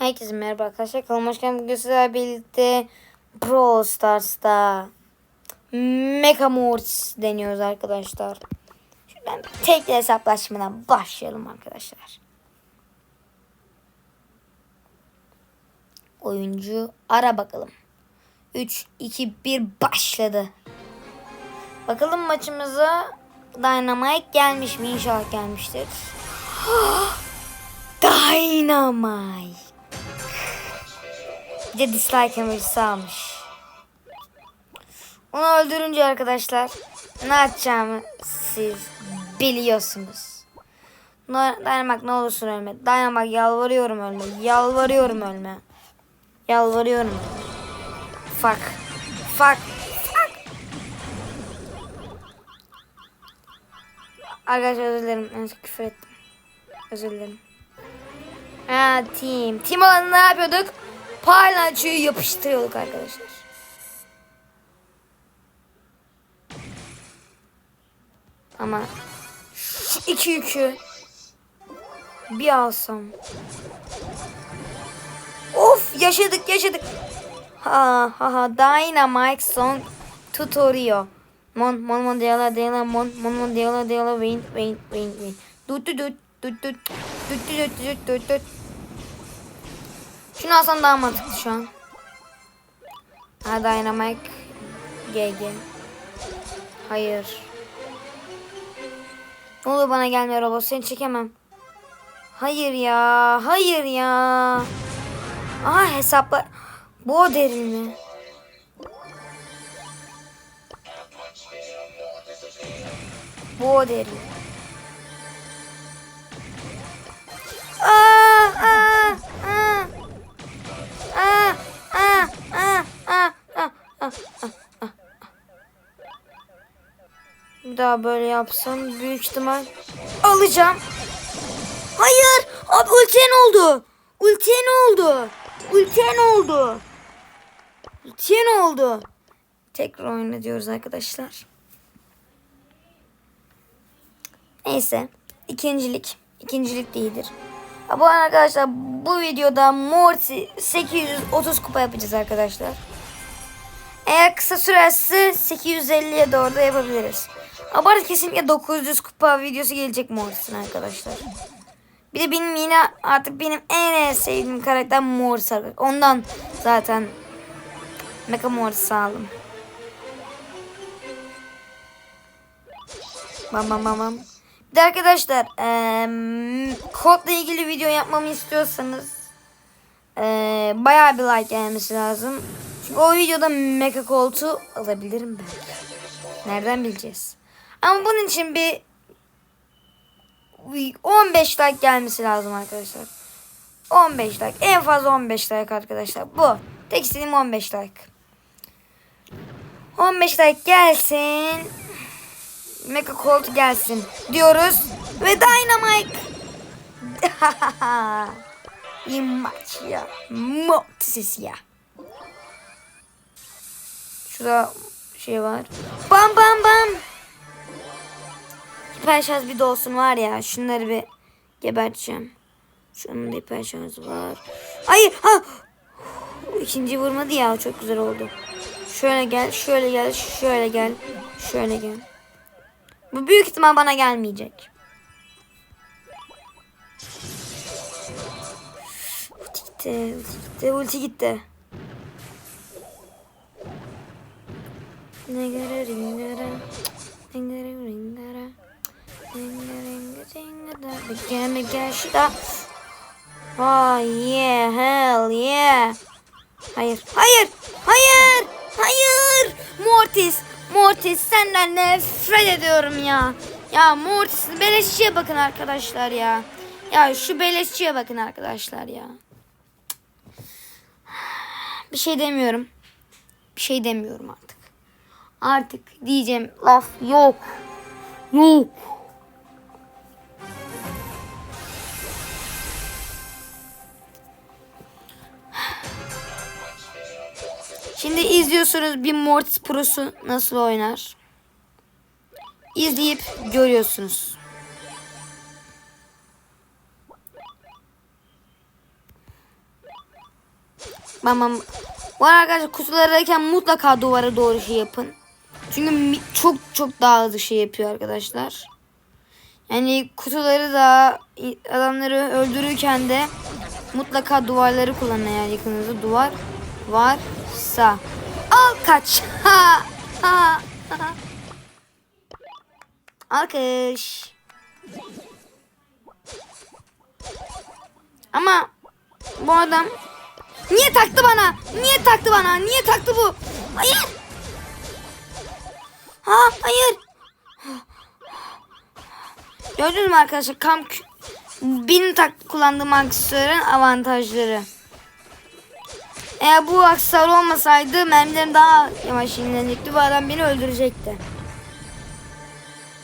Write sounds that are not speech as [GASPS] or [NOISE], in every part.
Herkese merhaba arkadaşlar. Kanalıma hoş geldiniz. Bugün sizlerle birlikte Brawl Stars'ta Mecha Mortis deniyoruz arkadaşlar. Şuradan tek hesaplaşmadan başlayalım arkadaşlar. Oyuncu ara bakalım. 3, 2, 1 başladı. Bakalım maçımıza Dynamite gelmiş mi? İnşallah gelmiştir. [GASPS] Dynamite. Bir de dislike emojisi almış. Onu öldürünce arkadaşlar ne yapacağımı siz biliyorsunuz. Dayanmak ne olursun ölme. Dayanmak yalvarıyorum ölme. Yalvarıyorum ölme. Yalvarıyorum. Fuck. Fuck. Fuck. Arkadaşlar özür dilerim. Ben küfür ettim. Özür dilerim. Ha team. Team olanı ne yapıyorduk? Palyaçoyu yapıştırıyorduk arkadaşlar. Ama şu iki yükü bir alsam. Of yaşadık yaşadık. Ha ha ha Dynamite Song Tutorial. Mon mon mon diala diala mon mon mon diala diala win win win win. Tut tut tut tut tut tut tut tut tut tut. Şunu alsam daha mantıklı şu an. Ha Dynamite GG. Hayır. Ne olur bana gelme robot seni çekemem. Hayır ya. Hayır ya. Aha hesaplar. Bu o derin mi? Bu o derin. Aa, aa. Daha böyle yapsam büyük ihtimal alacağım. Hayır. Abi ultiye ne oldu? Ultiye ne oldu? Ultiye ne oldu? Ultiye ne oldu? Tekrar oyna diyoruz arkadaşlar. Neyse. ikincilik. İkincilik de iyidir. Bu arkadaşlar bu videoda Morty 830 kupa yapacağız arkadaşlar. Eğer kısa sürerse 850'ye doğru da yapabiliriz. Ha, Bu arada kesinlikle 900 kupa videosu gelecek Mortis'in arkadaşlar. Bir de benim yine artık benim en en sevdiğim karakter Mortis. arkadaşlar. Ondan zaten Mecha Mortis aldım. Bam bam bam bam. Bir de arkadaşlar eee kodla ilgili video yapmamı istiyorsanız eee bayağı bir like gelmesi lazım. Çünkü o videoda Mecha koltuğu alabilirim belki. Nereden bileceğiz? Ama bunun için bir 15 like gelmesi lazım arkadaşlar. 15 like. En fazla 15 like arkadaşlar. Bu. Tek istediğim 15 like. 15 like gelsin. Mecha Colt gelsin diyoruz. Ve Dynamite. [LAUGHS] İyi maç ya. Mortis ya. Şurada şey var. Bam bam bam. Hiper şarj bir dolsun var ya. Şunları bir geberteceğim. Şunun da hiper var. Hayır. Ha. İkinci vurmadı ya. Çok güzel oldu. Şöyle gel. Şöyle gel. Şöyle gel. Şöyle gel. Bu büyük ihtimal bana gelmeyecek. Ulti gitti. Ulti gitti. Ulti gitti. Nigara ringara. Nigara Begin begin şurada. Oh yeah. Hell yeah. Hayır. Hayır. Hayır. Hayır. Mortis. Mortis senden nefret ediyorum ya. Ya Mortis beleşçiye bakın arkadaşlar ya. Ya şu beleşçiye bakın arkadaşlar ya. Bir şey demiyorum. Bir şey demiyorum artık. Artık diyeceğim laf yok. Yok. Şimdi izliyorsunuz bir Mortis Pro'su nasıl oynar. İzleyip görüyorsunuz. Bu arada arkadaşlar kutulardayken mutlaka duvara doğru şey yapın. Çünkü çok çok daha hızlı şey yapıyor arkadaşlar. Yani kutuları da adamları öldürürken de mutlaka duvarları kullanın eğer yakınınızda duvar varsa. Al kaç. Ha, ha, ha. Alkış. Ama bu adam niye taktı bana? Niye taktı bana? Niye taktı bu? Hayır. Ha hayır. Gördünüz mü arkadaşlar? Kam bin tak kullandığım aksesuarın avantajları. Eğer bu aksesuar olmasaydı mermilerim daha yavaş yenilenecekti. Bu adam beni öldürecekti.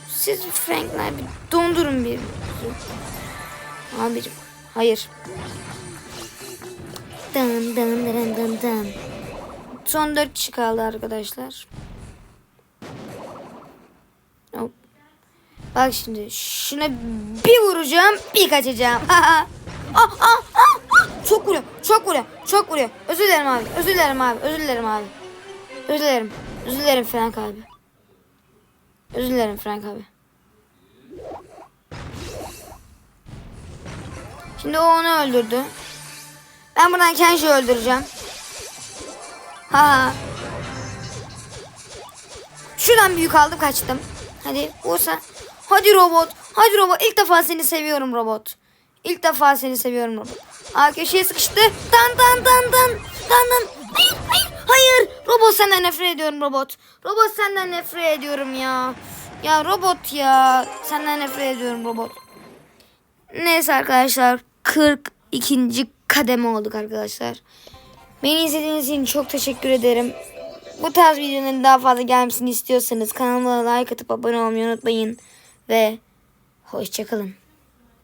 Siz Frankler bir dondurun bir. Abicim. Hayır. Dın dın dın dın dın. Son dört kişi kaldı arkadaşlar. Hop. Bak şimdi şuna bir vuracağım bir kaçacağım. [LAUGHS] ah, ah, ah. Çok vuruyor çok vuruyor çok vuruyor. Özür dilerim abi özür dilerim abi özür dilerim abi. Özür dilerim özür dilerim Frank abi. Özür dilerim Frank abi. Şimdi o onu öldürdü. Ben buradan Kenji'yi öldüreceğim. Ha. Şuradan büyük aldım kaçtım. Hadi vursa. Hadi robot. Hadi robot. İlk defa seni seviyorum robot. İlk defa seni seviyorum robot. Aa köşeye sıkıştı. Dan dan dan dan. Dan dan. Hayır hayır hayır. Robot senden nefret ediyorum robot. Robot senden nefret ediyorum ya. Ya robot ya. Senden nefret ediyorum robot. Neyse arkadaşlar 42. kademe olduk arkadaşlar. Beni izlediğiniz için çok teşekkür ederim. Bu tarz videoların daha fazla gelmesini istiyorsanız kanalıma like atıp abone olmayı unutmayın. Ve hoşçakalın.